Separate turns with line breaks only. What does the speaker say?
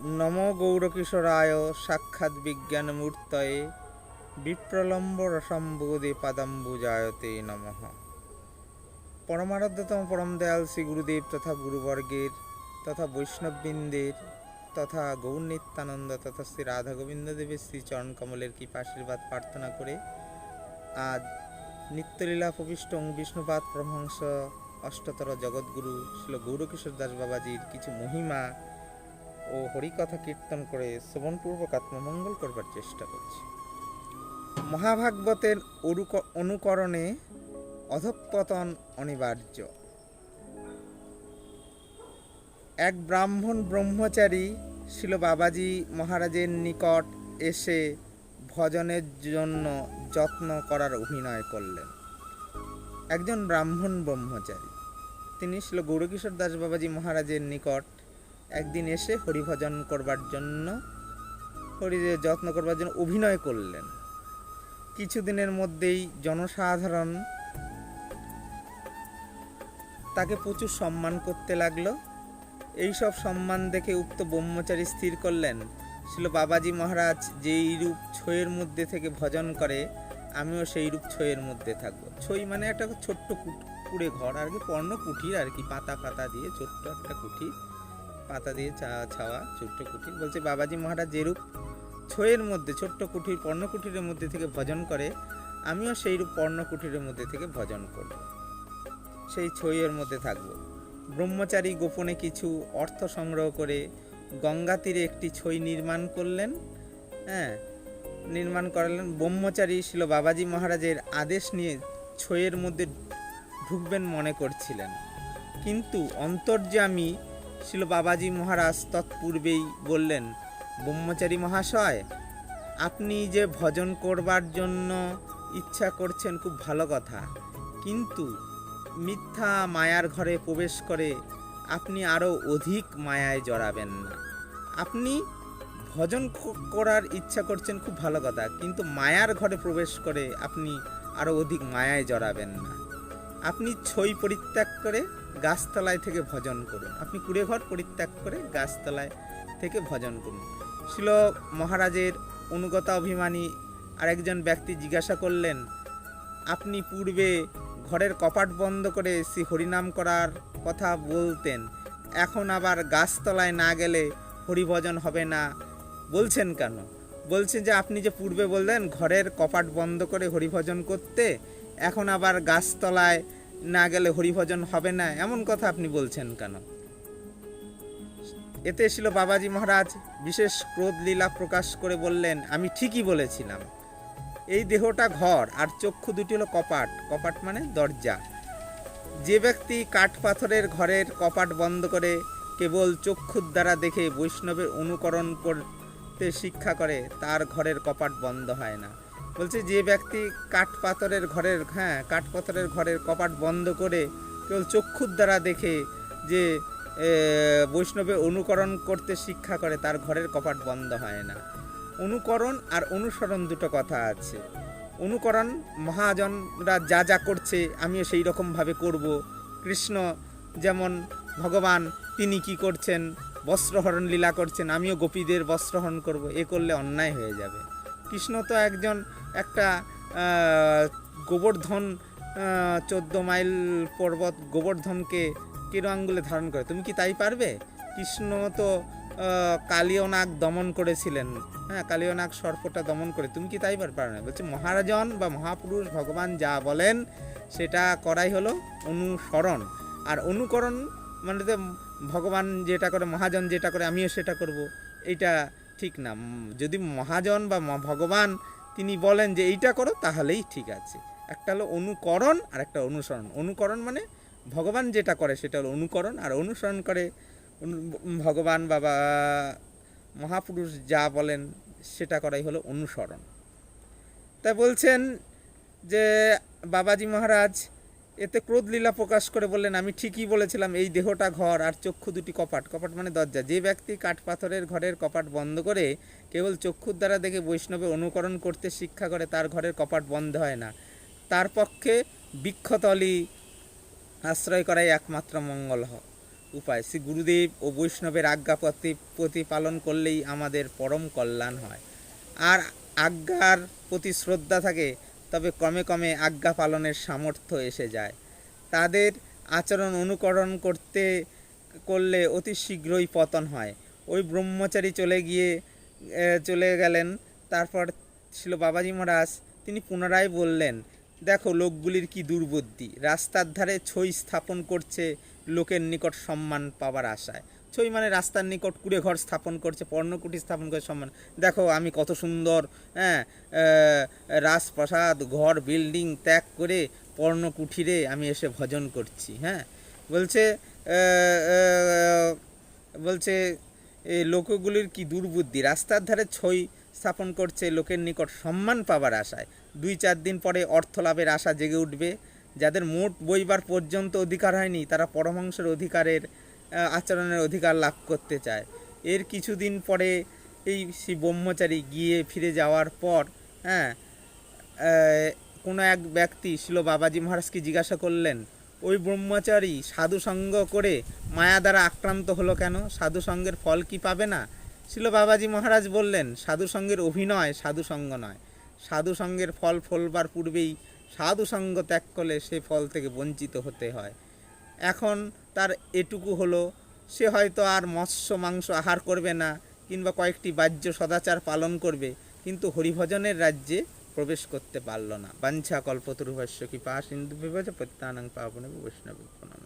নম গৌরকিশোরায় সাক্ষাৎ বিজ্ঞান মূর্তয়ে বিপ্রলম্ব রসম্বোধে পাদাম্বুজায়তে নমঃ। পরমারাধ্যতম পরম দয়াল শ্রী গুরুদেব তথা গুরুবর্গের তথা বৈষ্ণববৃন্দের তথা গৌর নিত্যানন্দ তথা শ্রী রাধা গোবিন্দ দেবের শ্রী চরণ কমলের কৃপা আশীর্বাদ প্রার্থনা করে আজ নিত্যলীলা প্রবিষ্ট বিষ্ণুপাদ পরমহংস অষ্টতর জগৎগুরু শিল গৌরকিশোর দাস বাবাজির কিছু মহিমা ও হরিকথা কীর্তন করে শ্রবণপূর্বক আত্মমঙ্গল করবার চেষ্টা করছি। মহাভাগবতের অনুকরণে অধঃপতন অনিবার্য। এক ব্রাহ্মণ ব্রহ্মচারী শিল বাবাজি মহারাজের নিকট এসে ভজনের জন্য যত্ন করার অভিনয় করলেন। একজন ব্রাহ্মণ ব্রহ্মচারী। তিনি ছিল গৌরকিশোর দাস বাবাজি মহারাজের নিকট একদিন এসে হরিভজন করবার জন্য হরিদের যত্ন করবার জন্য অভিনয় করলেন। কিছুদিনের মধ্যেই জনসাধারণ তাকে প্রচুর সম্মান করতে লাগল। এই সব সম্মান দেখে উক্ত ব্রহ্মচারী স্থির করলেন ছিল বাবাজি মহারাজ, যেই রূপ ছইয়ের মধ্যে থেকে ভজন করে, আমিও সেই রূপ ছইয়ের মধ্যে থাকব। ছই মানে একটা ছোট্ট কুড়ে ঘর, আর কি পর্ণ কুঠির আর কি, পাতা পাতা দিয়ে ছোট্ট একটা কুঠি পাতা দিয়ে চা ছাওয়া, ছোট্ট কুঠির বলছে, বাবাজি মহারাজ, যেরূপ ছইয়ের মধ্যে, ছোট্ট কুঠির পর্ণ কুঠিরের মধ্যে থেকে ভজন করে, আমিও সেই রূপ পর্ণ কুঠিরের মধ্যে থেকে ভজন করব। সেই ছইয়ের মধ্যে থাকব। ব্রহ্মচারী গোপনে কিছু অর্থ সংগ্রহ করে গঙ্গা তীরে একটি ছই নির্মাণ করলেন। হ্যাঁ নির্মাণ করালেন। ব্রহ্মচারী ছিল বাবাজি মহারাজের আদেশ নিয়ে ছইয়ের মধ্যে ঢুকবেন মনে করছিলেন। কিন্তু অন্তর্যামী ছিল বাবাজি মহারাজ তৎপূর্বেই বললেন, ব্রহ্মচারী মহাশয়, আপনি যে ভজন করবার জন্য ইচ্ছা করছেন খুব ভালো কথা। কিন্তু মিথ্যা মায়ার ঘরে প্রবেশ করে আপনি আরও অধিক মায়ায় জড়াবেন। না আপনি ভজন করার ইচ্ছা করছেন খুব ভালো কথা, কিন্তু মায়ার ঘরে প্রবেশ করে আপনি আরও অধিক মায়ায় জড়াবেন না। আপনি ছই পরিত্যাগ করে গাছতলায় থেকে ভজন করুন। আপনি কুড়ে ঘর পরিত্যাগ করে গাছতলায় থেকে ভজন করুন। ছিল মহারাজের অনুগত অভিমানী আরেকজন ব্যক্তি জিজ্ঞাসা করলেন, আপনি পূর্বে ঘরের কপাট বন্ধ করে শ্রী হরিনাম করার কথা বলতেন, এখন আবার গাছতলায় না গেলে হরিভজন হবে না? বলছেন কেন? বলছেন যে, আপনি যে পূর্বে বললেন ঘরের কপাট বন্ধ করে হরিভজন করতে এখন আবার গাছতলায় না গেলে হরিভজন হবে না? এমন কথা আপনি বলছেন কেন? এতে ছিল বাবাজি মহারাজ, বিশেষ ক্রোধ লীলা প্রকাশ করে বললেন, আমি ঠিকই বলেছিলাম। এই দেহটা ঘর, আর চক্ষু দুটি হলো কপাট। কপাট মানে দরজা। যে ব্যক্তি কাঠ পাথরের ঘরের কপাট বন্ধ করে কেবল চক্ষুর দ্বারা দেখে বৈষ্ণবের অনুকরণ করতে শিক্ষা করে, তার ঘরের কপাট বন্ধ হয় না। বলছে যে ব্যক্তি কাঠ পাথরের ঘরের হ্যাঁ কাঠ পাথরের ঘরের কপাট বন্ধ করে কেবল চক্ষুর দ্বারা দেখে যে বৈষ্ণবে অনুকরণ করতে শিক্ষা করে, তার ঘরের কপাট বন্ধ হয় না। অনুকরণ আর অনুসরণ দুটো কথা আছে। অনুকরণ, মহাজনরা যা যা করছে, আমিও সেই রকমভাবে করব। কৃষ্ণ যেমন ভগবান, তিনি কি করছেন? বস্ত্রহরণ লীলা করছেন, আমিও গোপীদের বস্ত্রহরণ করব। এ করলে অন্যায় হয়ে যাবে। কৃষ্ণ তো একজন একটা গোবর্ধন চোদ্দ মাইল পর্বত গোবর্ধনকে কেরো আঙ্গুলে ধারণ করে। তুমি কি তাই পারবে? কৃষ্ণ তো আহ, কালীয় নাগ দমন করেছিলেন। হ্যাঁ কালীয় নাগ সর্পটা দমন করে। তুমি কি তাই পার না বলছে মহারাজন বা মহাপুরুষ ভগবান যা বলেন সেটা করাই হলো অনুসরণ। আর অনুকরণ মানে তো ভগবান যেটা করে মহাজন যেটা করে আমিও সেটা করব। এইটা ঠিক না। যদি মহাজন বা ভগবান তিনি বলেন যে এইটা করো, তাহলেই ঠিক আছে। একটা হলো অনুকরণ আর একটা অনুসরণ। অনুকরণ মানে ভগবান যেটা করে সেটা হলো অনুকরণ আর অনুসরণ করে ভগবান বাবা মহাপুরুষ যা বলেন সেটা করাই হলো অনুসরণ। তা বলছেন যে বাবাজি মহারাজ এতে ক্রোধ লীলা প্রকাশ করে বললেন, আমি ঠিকই বলেছিলাম, এই দেহটা ঘর আর চক্ষু দুটি কপাট। কপাট মানে দরজা। যে ব্যক্তি কাঠ পাথরের ঘরের কপাট বন্ধ করে কেবল চক্ষুর দ্বারা দেখে বৈষ্ণবের অনুকরণ করতে শিক্ষা করে, তার ঘরের কপাট বন্ধ হয় না। তার পক্ষে বৃক্ষতলি আশ্রয় করাই একমাত্র মঙ্গল উপায়। শ্রী গুরুদেব ও বৈষ্ণবের আজ্ঞা প্রতি, প্রতিপালন করলেই আমাদের পরম কল্যাণ হয়। আর আজ্ঞার প্রতি শ্রদ্ধা থাকে তবে ক্রমে ক্রমে আজ্ঞা পালনের সামর্থ্য এসে যায়। তাদের আচরণ অনুকরণ করতে, করলে অতি শীঘ্রই পতন হয়। ওই ব্রহ্মচারী চলে গিয়ে চলে গেলেন। তারপর ছিল বাবাজি মহারাজ, তিনি পুনরায় বললেন, দেখো লোকগুলির কি দুর্বুদ্ধি। রাস্তার ধারে ছই স্থাপন করছে, লোকের নিকট সম্মান পাওয়ার আশায়। ছই মানে রাস্তার নিকট কুড়ে ঘর স্থাপন করছে, পর্ণকুটি স্থাপন করে সম্মান। দেখো আমি কত সুন্দর হ্যাঁ রাজপ্রাসাদ, ঘর, বিল্ডিং ত্যাগ করে পর্ণকুঠিরে আমি এসে ভজন করছি হ্যাঁ। বলছে বলছে এই লোকগুলির কি দুর্বুদ্ধি? রাস্তার ধারে ছই স্থাপন করছে, লোকের নিকট সম্মান পাবার আশায়। দুই চার দিন পরে অর্থ লাভের আশা জেগে উঠবে। যাদের মোট বইবার পর্যন্ত অধিকার হয়নি, তারা পরমাংশের অধিকারের আচরণের অধিকার লাভ করতে চায়। এর কিছুদিন পরে এই শ্রী ব্রহ্মচারী গিয়ে ফিরে যাওয়ার পর হ্যাঁ কোনো এক ব্যক্তি ছিল বাবাজি মহারাজকে জিজ্ঞাসা করলেন, ওই ব্রহ্মচারী সাধু সঙ্গ করে মায়া দ্বারা আক্রান্ত হলো কেন? সাধু সঙ্গের ফল কি পাবে না? ছিল বাবাজি মহারাজ বললেন, সাধু সঙ্গের অভিনয় সাধু সঙ্গ নয়। সাধু সঙ্গের ফল ফলবার পূর্বেই সাধু সঙ্গ ত্যাগ করলে সে ফল থেকে বঞ্চিত হতে হয়। এখন তার এটুকু হলো, সে হয়তো আর মৎস্য মাংস আহার করবে না কিংবা কয়েকটি বাহ্য সদাচার পালন করবে, কিন্তু হরিভজনের রাজ্যে প্রবেশ করতে পারল না। বাঞ্ছা কল্পতরুভাষ্য কৃপা সিন্ধু বিভাজ প্রত্যানং পাবনে বৈষ্ণব প্রণাম